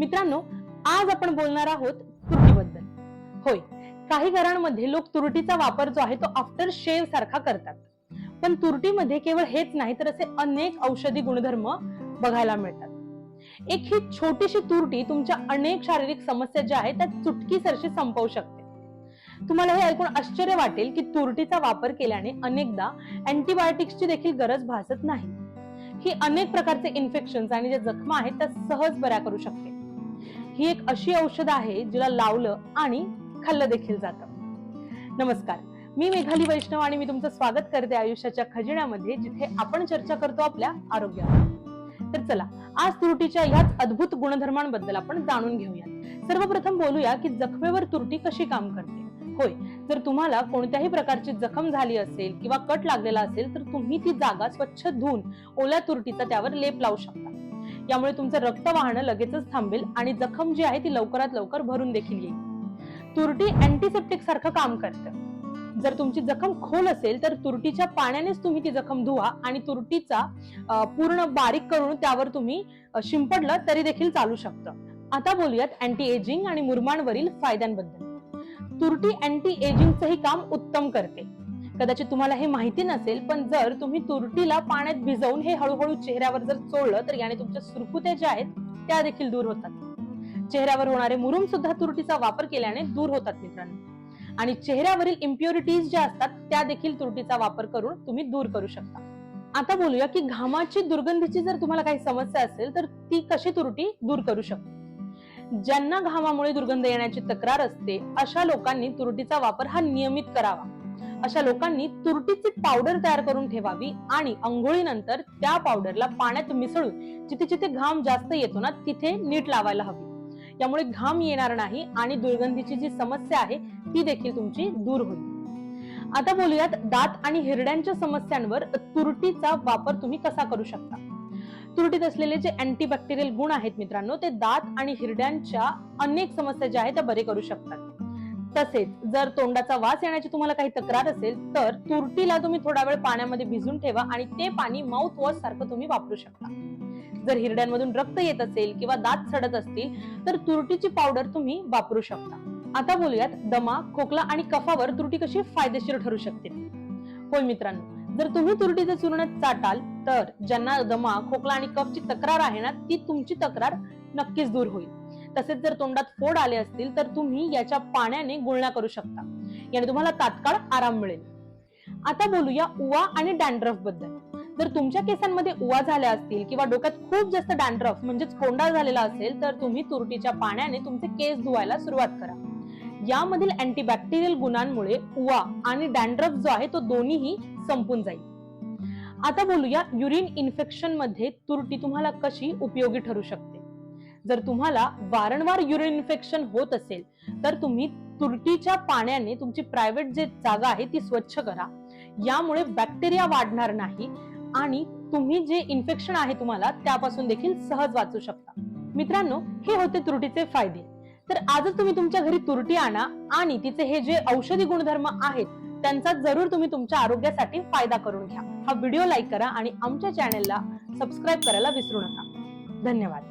मित्रांनो आज आपण बोलणार आहोत तुरटीबद्दल. होय काही घरांमध्ये लोक तुरटीचा वापर जो आहे तो आफ्टर शेव सारखा करतात. पण तुरटीमध्ये केवळ हेच नाही तर असे अनेक औषधी गुणधर्म बघायला मिळतात. एक ही छोटीशी तुरटी तुमच्या अनेक शारीरिक समस्या ज्या आहेत त्या चुटकीसरशी संपवू शकते. तुम्हाला हे ऐकून आश्चर्य वाटेल की तुरटीचा वापर केल्याने अनेकदा अँटीबायोटिक्सची देखील गरज भासत नाही. ही अनेक प्रकारचे इन्फेक्शन आणि ज्या जखमा आहेत त्या सहज बऱ्या करू शकते. ही एक अशी औषध आहे जिला लावलं आणि खाल्लं देखील जातं. नमस्कार. मी मेघाली वैष्णव आणि मी तुमचं स्वागत करते आयुष्याच्या खजिन्यामध्ये जिथे आपण चर्चा करतो आपल्या आरोग्यावर. तर चला आज तुरटीच्या ह्याच अद्भुत गुणधर्मांबद्दल आपण जाणून घेऊया सर्वप्रथम बोलूया की जखमेवर तुरटी कशी काम करते? होय जर तुम्हाला कोणत्याही प्रकारची जखम झाली असेल किंवा कट लागलेला असेल तर तुम्ही ती जागा स्वच्छ धुवून ओल्या तुरटीचा त्यावर लेप लावू शकता. यामुळे तुमचं रक्त वाहणं लगेचच थांबेल आणि जखम जी आहे ती लवकरात लवकर भरून देखील येईल. तुरटी अँटीसेप्टिक सारखं काम करतं. जर तुमची जखम खोल असेल तर तुरटीच्या पाण्यानेच तुम्ही ती जखम धुवा आणि तुरटीचा पूर्ण बारीक करून त्यावर तुम्ही शिंपडलं तरी देखील चालू शकतं. आता बोलूयात अँटी एजिंग आणि मुरमांवरील फायद्यांबद्दल. तुरटी अँटी एजिंगचंही काम उत्तम करते. कदाचित तुम्हाला हे माहिती नसेल पण जर तुम्ही तुरटीला पाण्यात भिजवून हे हळूहळू चेहऱ्यावर जर चोळलं तर याने तुमच्या सुरकुत्या ज्या आहेत त्या देखील दूर होतात. चेहऱ्यावर होणारे मुरुम सुद्धा तुरटीचा वापर केल्याने दूर होतात मित्रांनो. आणि चेहऱ्यावरील इम्प्युरिटीज ज्या असतात त्या देखील तुरटीचा वापर करून तुम्ही दूर करू शकता. आता बोलूया की घामाची दुर्गंधीची जर तुम्हाला काही समस्या असेल तर ती कशी तुरटी दूर करू शकते? ज्यांना घामामुळे दुर्गंध येण्याची तक्रार असते अशा लोकांनी तुरटीचा वापर हा नियमित करावा. अशा लोकांनी तुरटीची पावडर तयार करून ठेवावी आणि अंघोळीनंतर त्या पावडरला पाण्यात मिसळून जिथे जिथे घाम जास्त येतो ना तिथे नीट लावायला हवी. त्यामुळे घाम येणार नाही आणि दुर्गंधीची जी समस्या आहे ती देखील तुमची दूर होईल. आता बोलूयात दात आणि हिरड्यांच्या समस्यांवर तुरटीचा वापर तुम्ही कसा करू शकता? तुरटीत असलेले जे अँटीबॅक्टेरियल गुण आहेत मित्रांनो ते दात आणि हिरड्यांच्या अनेक समस्या ज्या आहेत त्या बरे करू शकतात. तसेच जर तोंडाचा वास येण्याची तुम्हाला काही तक्रार असेल तर तुरटीला तुम्ही थोडा वेळ पाण्यामध्ये भिजून ठेवा आणि ते पाणी माउथ वॉश सारखं तुम्ही वापरू शकता. जर हिरड्यांमधून रक्त येत असेल किंवा दात सडत असतील तर तुरटीची पावडर तुम्ही वापरू शकता. आता बोलूयात दमा खोकला आणि कफावर तुरटी कशी फायदेशीर ठरू शकते? होय मित्रांनो जर तुम्ही तुरटीचं चूर्ण चाटाल तर ज्यांना दमा खोकला आणि कफची तक्रार आहे ना ती तुमची तक्रार नक्कीच दूर होईल. तसेच जर तोंडात फोड आले असतील तर तुम्ही याच्या पाण्याने गुळण्या करू शकता. याने तुम्हाला तात्काळ आराम मिळेल. आता बोलूया उवा आणि डॅन्ड्रफबद्दल. जर तुमच्या केसांमध्ये उवा झाल्या असतील किंवा डोक्यात खूप जास्त डॅन्ड्रफ म्हणजेच कोंडा झालेला असेल तर तुम्ही तुरटीच्या पाण्याने तुमचे केस धुवायला सुरुवात करा. यामधील अँटीबॅक्टेरियल गुणांमुळे उवा आणि डॅन्ड्रफ जो आहे तो दोन्हीही संपून जाईल. आता बोलूया युरिन इन्फेक्शनमध्ये तुरटी तुम्हाला कशी उपयोगी ठरू शकते? जर तुम्हाला वारंवार युरिन इन्फेक्शन होत असेल तर तुम्ही तुरटीच्या पाण्याने तुमची प्रायव्हेट जे जागा आहे ती स्वच्छ करा. यामुळे बॅक्टेरिया वाढणार नाही आणि तुम्ही जे इन्फेक्शन आहे तुम्हाला त्यापासून देखील सहज वाचू शकता. मित्रांनो हे होते तुरटीचे फायदे. तर आजच तुम्ही तुमच्या घरी तुरटी आणा आणि तिचे हे जे औषधी गुणधर्म आहेत त्यांचा जरूर तुम्ही तुमच्या आरोग्यासाठी फायदा करून घ्या. हा व्हिडिओ लाईक करा आणि आमच्या चॅनेलला सबस्क्राईब करायला विसरू नका. धन्यवाद.